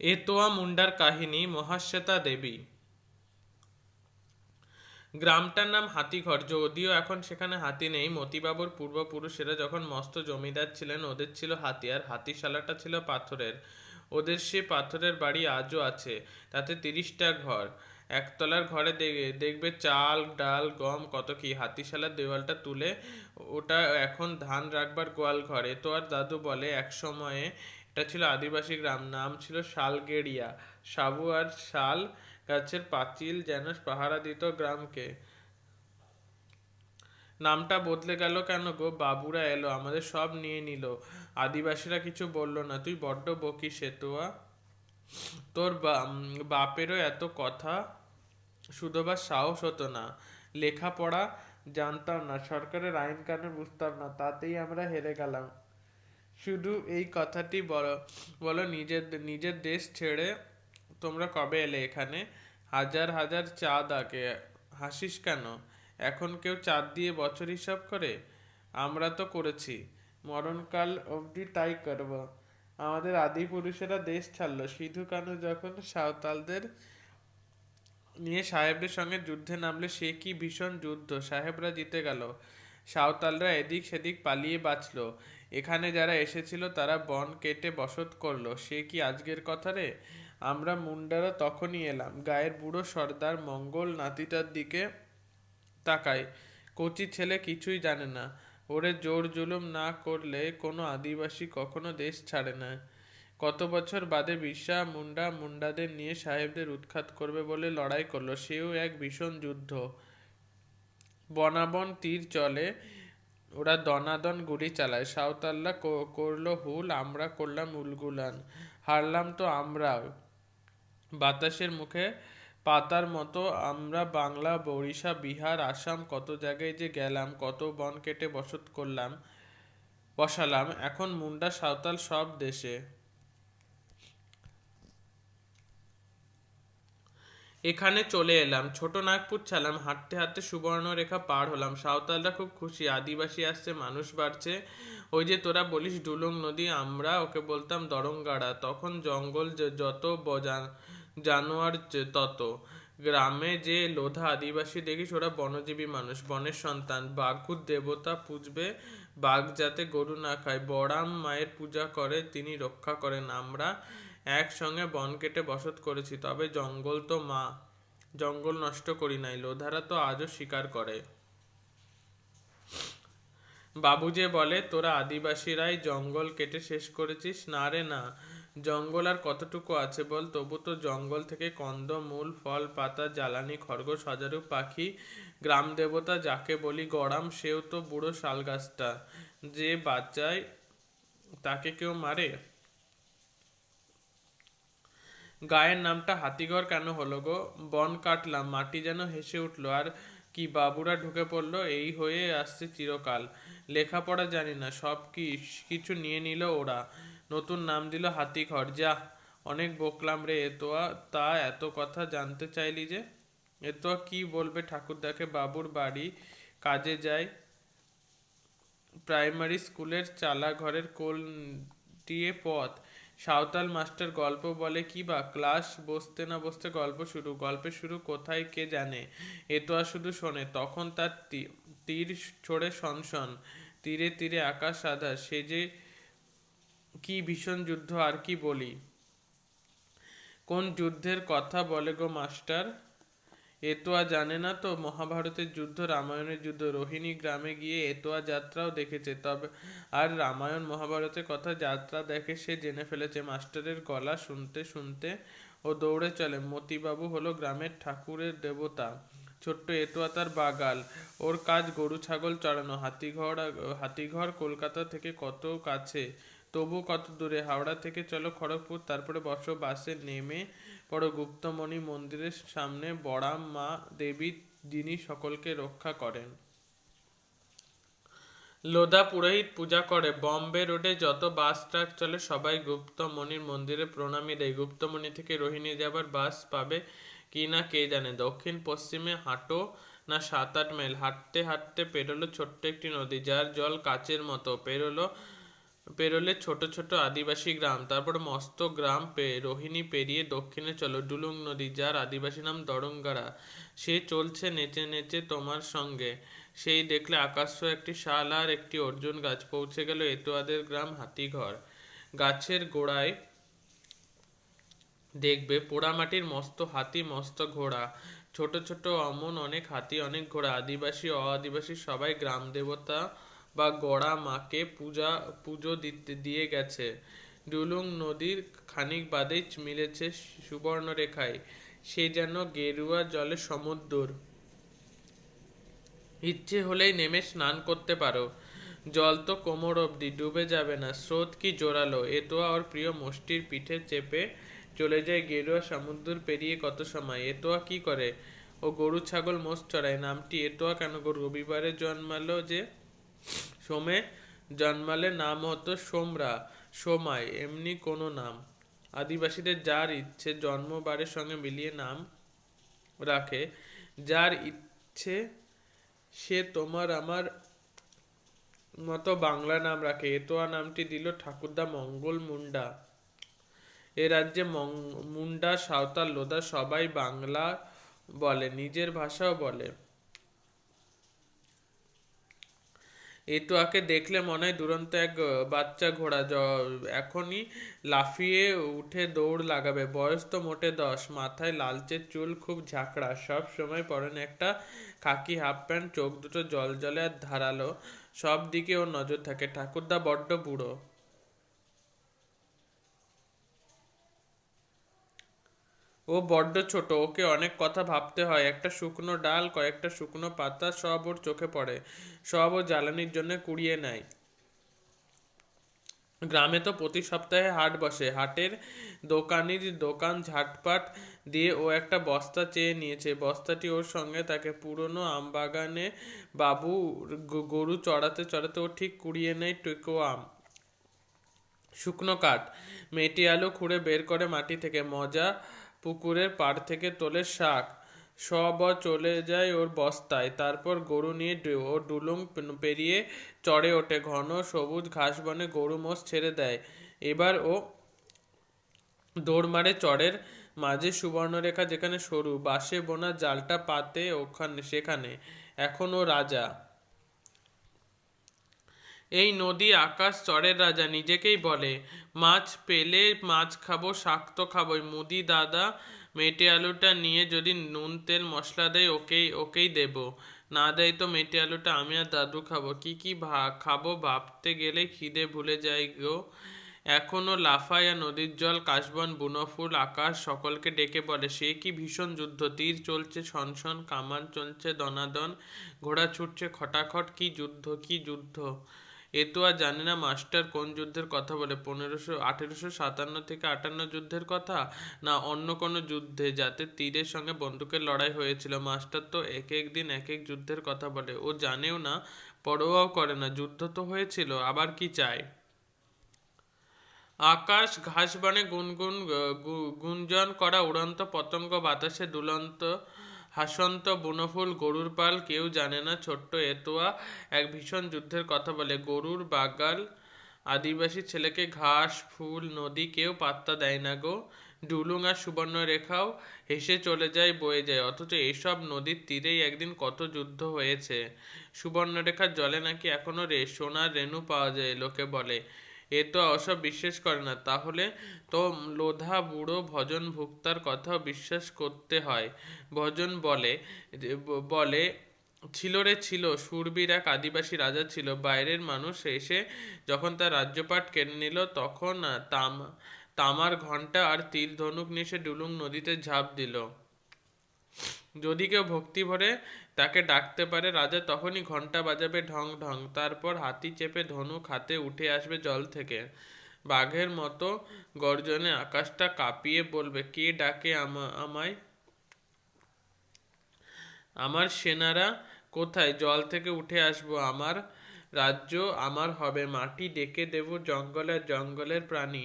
এতোয়া মুন্ডার কাহিনী মহাশ্বেতা দেবী। গ্রামটার নাম হাতিঘর। যদিও এখন সেখানে হাতি নেই, মতিবাবুর পূর্বপুরুষেরা যখন মস্ত জমিদার ছিলেন, ওদের ছিল হাতি, আর হাতিশালাটা ছিল পাথরের। ওদের সে পাথরের বাড়ি আজও আছে, তাতে তিরিশটা ঘর। একতলার ঘরে দেখবে চাল, ডাল, গম, কত কি। হাতিশালার দেওয়ালটা তুলে ওটা এখন ধান রাখবার গোয়াল ঘরে। তো আর দাদু বলে এক সময়ে এটা ছিল আদিবাসী গ্রাম, নাম ছিল শালগেড়িয়া। সাবু আর শাল গাছের পাঁচিল যেন পাহারা দিত গ্রামকে। নামটা বদলে গেল কেন গো? বাবুরা এলো, আমাদের সব নিয়ে নিল। আদিবাসীরা কিছু বলল না, তুই বড্ড বকি সেতুয়া। তোর বাপেরও এত কথা শুধোবার সাহস হতো না। লেখাপড়া জানতাম না, সরকারের আইন কানুন বুঝতাম না, তাতেই আমরা হেরে গেলাম। শুধু এই কথাটি বলো বলো নিজের নিজের দেশ ছেড়ে তোমরা কবে এলে এখানে? হাজার হাজার চাঁদ আগে হাসিস কেন? এখন কেউ চাঁদ দিয়ে বছর হিসাব করে? আমরা তো করেছি, মরণকাল অবধি তাই করব। আমাদের আদি পুরুষেরা দেশ ছাড়লো, সিধু কানু যখন সাঁওতালদের নিয়ে সাহেবদের সঙ্গে যুদ্ধে নামলে সে কি ভীষণ যুদ্ধ? সাহেবরা জিতে গেল। সাঁওতালরা এদিক সেদিক পালিয়ে বাঁচল। এখানে যারা এসেছিল, তারা বন কেটে বসত করল। সে কি আজকের কথা রে? আমরা মুন্ডারা তখনই এলাম। গায়ের বুড়ো সর্দার মঙ্গল নাতিটার দিকে তাকায়। কচি ছেলে কিছুই জানে না। ওরে জোর জুলুম না করলে কোনো আদিবাসী কখনো দেশ ছাড়ে না। কত বছর বাদে বিরসা, মুন্ডা, মুন্ডাদের নিয়ে সাহেবদের উৎখাত করবে বলে লড়াই করল। সেও এক ভীষণ যুদ্ধ। বনাবন তীর চলে, ওরা দনাদন গুলি চালায়। সাঁওতালরা কো- করল হুল, আমরা করলাম উলগুলান। হারলাম তো আমরা। বাতাসের মুখে পাতার মতো আমরা বাংলা, বরিশা, বিহার, আসাম, কত জায়গায় যে গেলাম, কত বন কেটে বসত করলাম, বসালাম। এখন মুন্ডা, সাঁওতাল সব দেশে। এখানে চলে এলাম। ছোট নাগপুর ছালাম হাঁটতে হাঁটতে সুবর্ণরেখা পার হলাম। সাঁওতালরা খুব খুশি। আদিবাসী আসছে, মানুষ বাড়ছে। ওই যে তোরা বলিস ডুলুং নদী, আমরা ওকে বলতাম দরঙ্গাড়া। তখন জঙ্গল যত জানোয়ার তত। গ্রামে যে লোধা আদিবাসী দেখিস, ওরা বনজীবী মানুষ, বনের সন্তান। বাঘুর দেবতা পুজবে, বাঘ যাতে গরু না খায়। বড়াম মায়ের পূজা করে, তিনি রক্ষা করেন। আমরা একসঙ্গে বন কেটে বসত করেছি, তবে জঙ্গল তো মা, জঙ্গল নষ্ট করি নাই, লোধারা তো আজও শিকার করে। বাবু যে বলে, তোরা আদিবাসীরাই জঙ্গল কেটে শেষ করেছিস? না রে, না। জঙ্গল আর কতটুকু আছে বল? তবু তো জঙ্গল থেকে কন্দ, মূল, ফল, পাতা, জ্বালানি, খরগোশ, হাজারু পাখি, গ্রাম দেবতা যাকে বলি গড়াম, সেও তো বুড়ো শাল গাছটা যে বাচ্চায় তাকে কেউ মারে? গায়ের নামটা হাতিঘর কেন হলো গো? বন কাটলাম, মাটি যেন হেসে উঠল, আর কি বাবুরা ঢুকে পড়ল, এই হয়ে আসছে চিরকাল। লেখাপড়া জানি না, সব কি, কিছু নিয়ে নিল ওরা। নতুন নাম দিল হাতিঘর যা, অনেক বকলাম রে এতোয়া, তা এত কথা জানতে চাইলি যে? এতোয়া কি বলবে ঠাকুরদাকে? বাবুর বাড়ি কাজে যায় প্রাইমারি স্কুলের চালা ঘরের কোল দিয়ে পথ। সাঁওতাল মাস্টার গল্প বলে কি বা? ক্লাস বসতে না বসতে গল্প শুরু? গল্পের শুরু কোথায় কে জানে? এ তো আর শুধু শোনে। তখন তার তীর ছড়ে সনসন, তীরে তীরে আকাশ সাদা। সে যে কি ভীষণ যুদ্ধ আর কি বলি? কোন যুদ্ধের কথা বলে গো মাস্টার? এতোয়া জানে না তো মহাভারতের যুদ্ধ, রামায়ণের যুদ্ধ, রোহিণী গ্রামে গিয়ে এতোয়া যাত্রাও দেখেছে। তবে আর রামায়ণ মহাভারতের কথা যাত্রা দেখে সে জেনে ফেলেছে, মাস্টারের গলা শুনতে শুনতে ও দৌড়ে চলে। মতিবাবু হলো গ্রামের ঠাকুরের দেবতা। ছোট্ট এতোয়া তার বাগাল। ওর কাজ গরু, ছাগল চড়ানো। হাতিঘর হাতিঘর কলকাতা থেকে কত কাছে? তবু কত দূরে? হাওড়া থেকে চলো খড়গপুর, তারপরে বসো বাসে নেমে পড়ো গুপ্তমণি মন্দিরের সামনে। বড়াম মা দেবী যিনি সকলকে রক্ষা করেন। লোদা পুরোহিত পূজা করে। বম্বে রোডে যত বাস ট্রাক চলে, সবাই গুপ্তমণির মন্দিরে প্রণামী। দেয় গুপ্তমণি থেকে রোহিণী যাবার বাস পাবে কি না কে জানে? দক্ষিণ পশ্চিমে হাঁটো না সাত আট মাইল? হাঁটতে হাঁটতে পেরোলো ছোট্ট একটি নদী, যার জল কাচের মতো। পেরোলো পেরোলে ছোট ছোট আদিবাসী গ্রাম, তারপর মস্ত গ্রাম পে, রোহিণী পেরিয়ে দক্ষিণে চলো, ডুলুং নদী, যার আদিবাসী নাম দরঙ্গারা। সে চলছে নেচে নেচে তোমার সঙ্গে। সেই দেখলে আকাশ একটি শাল আর একটি অর্জুন গাছ পৌঁছে গেল এতোয়াদের গ্রাম হাতিঘর। গাছের গোড়ায় দেখবে পোড়ামাটির মস্ত হাতি, মস্ত ঘোড়া। ছোট ছোট অমন অনেক হাতি, অনেক ঘোড়া। আদিবাসী অ আদিবাসী সবাই গ্রাম দেবতা বা গড়া মাকে পূজা, পুজো দিতে দিয়ে গেছে। ডুলুং নদীর খানিক বাদেই মিলেছে সুবর্ণরেখায়। সে যেন গেরুয়া জলে সমুদ্র ইচ্ছে হলেই নেমে স্নান করতে পারো। জল তো কোমর অবধি, ডুবে যাবে না। স্রোত কি জোরালো? এতোয়া ওর প্রিয় মোষ্টির পিঠে চেপে চলে যায় গেরুয়া সমুদ্র পেরিয়ে কত সময়? এতোয়া কি করে? ও গরু ছাগল মোষ চড়ায়। নামটি এতোয়া কেন গো রবিবারে জন্মালো যে সোমে জন্মালে নাম হতো সোমরা সোমায় এমনি কোনো নাম। আদিবাসীদের যার ইচ্ছে জন্মবারের সঙ্গে মিলিয়ে নাম রাখে, যার ইচ্ছে সে তোমার আমার মতো বাংলা নাম রাখে। এতোয়া নামটি দিল ঠাকুরদা মঙ্গল মুন্ডা। এ রাজ্যে মুন্ডা, সাঁওতাল, লোদা সবাই বাংলা বলে, নিজের ভাষাও বলে। এতুয়াকে দেখলে মনে হয় দুরন্ত এক বাচ্চা ঘোড়া এখনই লাফিয়ে উঠে দৌড় লাগাবে। বয়স তো মোটে দশ, মাথায় লালচে চুল, খুব ঝাঁকড়া। সব সময় পরেন একটা খাকি হাফ প্যান্ট, চোখ দুটো জল জলে আর ধারালো। সব দিকে ওর নজর থাকে। ঠাকুরদা বড্ড বুড়ো। ও বড্ড ছোট, ওকে অনেক কথা ভাবতে হয়। একটা শুকনো ডাল, কয়েকটা শুকনো পাতা, সব ওর চোখে পড়ে। সব ও জ্বালানির জন্য কুড়িয়ে নেয়। গ্রামে তো প্রতি সপ্তাহে হাট বসে। হাটের দোকানির দোকান ঝাটপাট দিয়ে ও একটা বস্তা চেয়ে নিয়েছে। বস্তাটি ওর সঙ্গে তাকে পুরনো আমবাগানে বাবু গরু চড়াতে চড়াতে ও ঠিক কুড়িয়ে নেয় টেকো আম। শুকনো কাঠ। মেটি আলু খুঁড়ে বের করে মাটি থেকে। মজা পুকুরের পাড় থেকে তোলে শাক। সব চলে যায় ওর বস্তায়। তারপর গরু নিয়ে ও ডুলুং পেরিয়ে চড়ে ওঠে। ঘন সবুজ ঘাস বনে গরু মোষ ছেড়ে দেয়। এবার ও দৌড় মারে চড়ের মাঝে সুবর্ণরেখা যেখানে সরু। বাঁশে বোনা জালটা পাতে ওখানে, সেখানে। এখন ও রাজা। এই নদী আকাশ চরের রাজা নিজেকেই বলে, মাছ পেলে মাছ খাব, শাক তো খাবোই। মুদি দাদা মেটে আলুটা নিয়ে যদি নুন তেল মশলা দেয়, ওকেই ওকেই দেব। না দেয় তো মেটে আলুটা আমি আর দাদু খাব। কি কি ভা- খাব? ভাবতে গেলে খিদে ভুলে যাই গো। এখনও লাফায়া নদীর জল, কাশবন বুনোফুল আকাশ সকলকে ডেকে বলে, সে কি ভীষণ যুদ্ধ? তীর চলছে ছনছন কামান চলছে, দনাদন, ঘোড়া ছুটছে, খটাখট, কি যুদ্ধ কি যুদ্ধ? এ তো আর জানে না মাস্টার কোন যুদ্ধের কথা বলে, পনেরোশো, আঠেরোশো সাতান্ন থেকে আটান্ন যুদ্ধের কথা, না অন্য কোনো যুদ্ধে যাতে তীরের সঙ্গে বন্দুকের লড়াই হয়েছিল? মাস্টার তো এক এক দিন এক এক যুদ্ধের কথা বলে। ও জানেও না, পরোয়াও করে না, যুদ্ধ তো হয়েছিল, আবার কি চায়? আকাশ ঘাস বনে গুনগুন গুঞ্জন করা উড়ন্ত পতঙ্গ বাতাসে দুলন্ত হাসন্ত বুনফুল গরুর পাল কেউ জানে না, ছোট্ট এতোয়া এক ভীষণ যুদ্ধের কথা বলে। গরুর বাগাল, আদিবাসী ছেলেকে ঘাস, ফুল, নদী কেউ পাত্তা দেয় না গো। ডুলুং আর সুবর্ণরেখাও হেসে চলে যায়, বয়ে যায়। অথচ এইসব নদীর তীরেই একদিন কত যুদ্ধ হয়েছে। সুবর্ণরেখার জলে নাকি এখনও রে সোনার রেণু পাওয়া যায়, লোকে বলে। এ তো ওসব বিশ্বাস করে না। তাহলে তো লোধা বুড়ো ভজন ভুক্তার কথাও বিশ্বাস করতে হয়। ভজন বলে বলে, ছিল রে ছিল, সুরবীর এক আদিবাসী রাজা ছিল। বাইরের মানুষ এসে যখন তার রাজ্যপাট কেড়ে নিল, তখন তাম, তামার ঘণ্টা আর তীর ধনুক নিয়ে সে ডুলুং নদীতে ঝাঁপ দিল। যদি কেউ ভক্তি ভরে তাকে ডাকতে পারে রাজা, তখনই ঘণ্টা বাজাবে ঢং ঢং। তারপর হাতি চেপে ধনুক হাতে উঠে আসবে জল থেকে। বাঘের মতো গর্জনে আকাশটা কাঁপিয়ে বলবে, কে ডাকে আমায়? আমার সেনারা কোথায়? জল থেকে উঠে আসব। আমার রাজ্য আমার হবে। মাটি ডেকে দেব জঙ্গলের জঙ্গলের প্রাণী।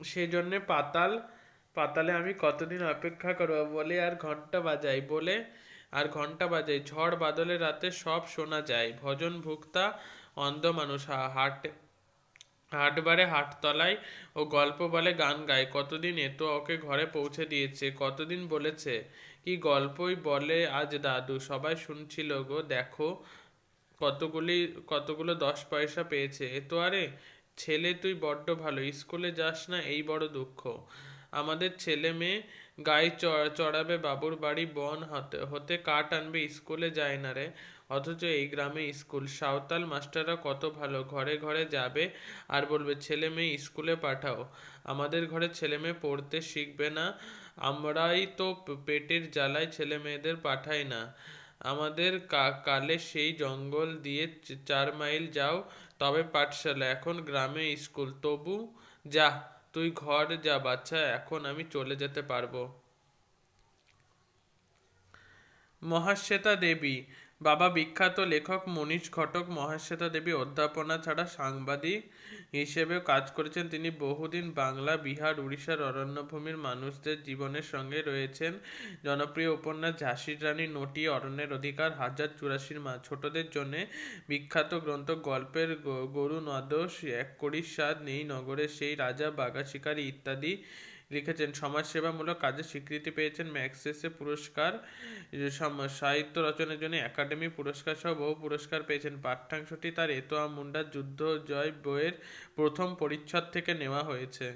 সেজন্যে পাতাল, পাতালে আমি কতদিন অপেক্ষা করব? বলে আর ঘণ্টা বাজাই বলে ঘণ্টা বাজে। ঝড় বাদলের রাতে সব শোনা যায়। ভজন ভুক্তা অন্ধ মানুষ। হাট হাটে, হাটবারে হাটতলায় ও গল্প বলে গান গায়। কতদিন এ তো ওকে ঘরে পৌঁছে দিয়েছে, কতদিন বলেছে? কি গল্পই বলে আজ দাদু? সবাই শুনছিল গো, দেখো কতগুলি, কতগুলো দশ পয়সা পেয়েছে। এ তো আরে, ছেলে তুই বড্ড ভালো। স্কুলে যাস না, এই বড় দুঃখ। আমাদের ছেলে মেয়ে চ- চড়াবে বাবুর বাড়ি বন হতে হতে কাঠ আনবে স্কুলে যায় না রে। অথচ এই গ্রামে স্কুল। সাঁওতাল মাস্টাররা কত ভালো, ঘরে ঘরে যাবে আর বলবে, ছেলে মেয়ে স্কুলে পাঠাও। আমাদের ঘরে ছেলে মেয়ে পড়তে শিখবে না। আমরাই তো পেটের জ্বালায় ছেলে মেয়েদের পাঠাই না। আমাদের কালে সেই জঙ্গল দিয়ে চার মাইল যাও, তবে পাঠশালা। এখন গ্রামে স্কুল। তবু যা তুই ঘর যা বাচ্চা এখন আমি চলে যেতে পারব। মহাশ্বেতা দেবী বাবা বিখ্যাত লেখক মনীষ ঘটক মহাশ্বেতা দেবী অধ্যাপনা ছাড়া সাংবাদিক হিসেবেও কাজ করেছেন। তিনি বহুদিন বাংলা, বিহার, উড়িষ্যার অরণ্যভূমির মানুষদের জীবনের সঙ্গে রয়েছেন। জনপ্রিয় উপন্যাস ঝাঁসির রানী নটি, অরণ্যের অধিকার, হাজার চুরাশির মা। ছোটদের জন্যে বিখ্যাত গ্রন্থ গল্পের গরু নদোষ এক কড়ির স্বাদ নেই নগরের সেই রাজা, বাঘা, শিকারী ইত্যাদি। লিখেছেন, সমাজসেবামূলক কাজে স্বীকৃতি পেয়েছেন ম্যাক্সেসে পুরস্কার সাহিত্য রচনার জন্য একাডেমি পুরস্কার সহ বহু পুরস্কার পেয়েছেন। পাঠ্যাংশটি তার এতোয়া মুন্ডার যুদ্ধ জয় বইয়ের প্রথম পরিচ্ছদ থেকে নেওয়া হয়েছে।